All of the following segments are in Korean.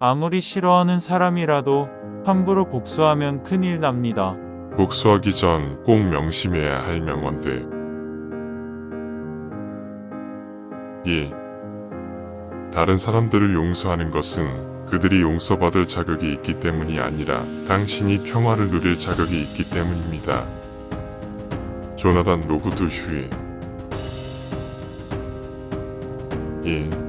아무리 싫어하는 사람이라도 함부로 복수하면 큰일 납니다. 복수하기 전 꼭 명심해야 할 명언들. 1. 다른 사람들을 용서하는 것은 그들이 용서받을 자격이 있기 때문이 아니라 당신이 평화를 누릴 자격이 있기 때문입니다. 조나단 로그드 휴일 1.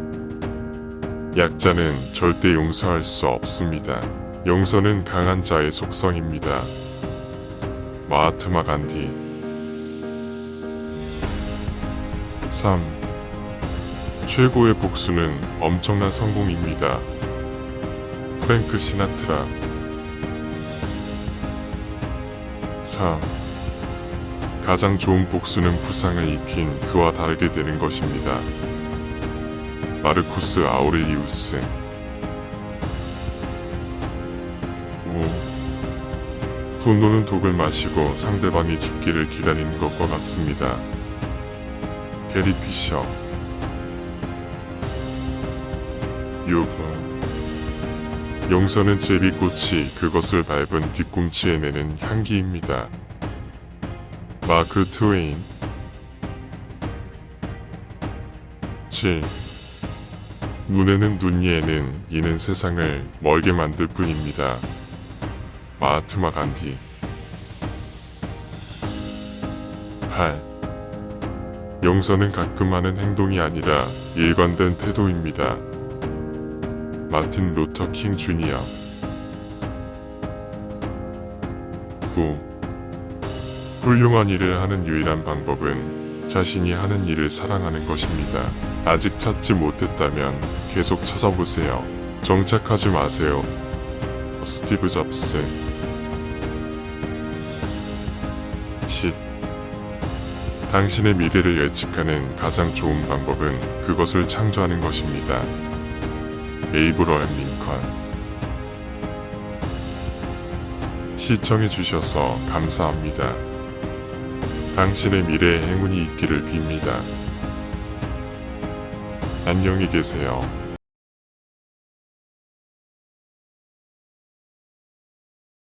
약자는 절대 용서할 수 없습니다. 용서는 강한 자의 속성입니다. 마하트마 간디 3. 최고의 복수는 엄청난 성공입니다. 프랭크 시나트라 4. 가장 좋은 복수는 부상을 입힌 그와 다르게 되는 것입니다. 마르쿠스 아우렐리우스 5. 분노는 독을 마시고 상대방이 죽기를 기다리는 것과 같습니다. 게리 피셔 6. 용서는 제비꽃이 그것을 밟은 뒤꿈치에 내는 향기입니다. 마크 트웨인 7. 눈에는 눈이에는 이는 세상을 멀게 만들 뿐입니다. 마하트마 간디 8. 용서는 가끔 하는 행동이 아니라 일관된 태도입니다. 마틴 루터 킹 주니어 9. 훌륭한 일을 하는 유일한 방법은 자신이 하는 일을 사랑하는 것입니다. 아직 찾지 못했다면 계속 찾아보세요. 정착하지 마세요. 스티브 잡스 10. 당신의 미래를 예측하는 가장 좋은 방법은 그것을 창조하는 것입니다. 에이브러햄 링컨 시청해주셔서 감사합니다. 당신의 미래에 행운이 있기를 빕니다. 안녕히 계세요.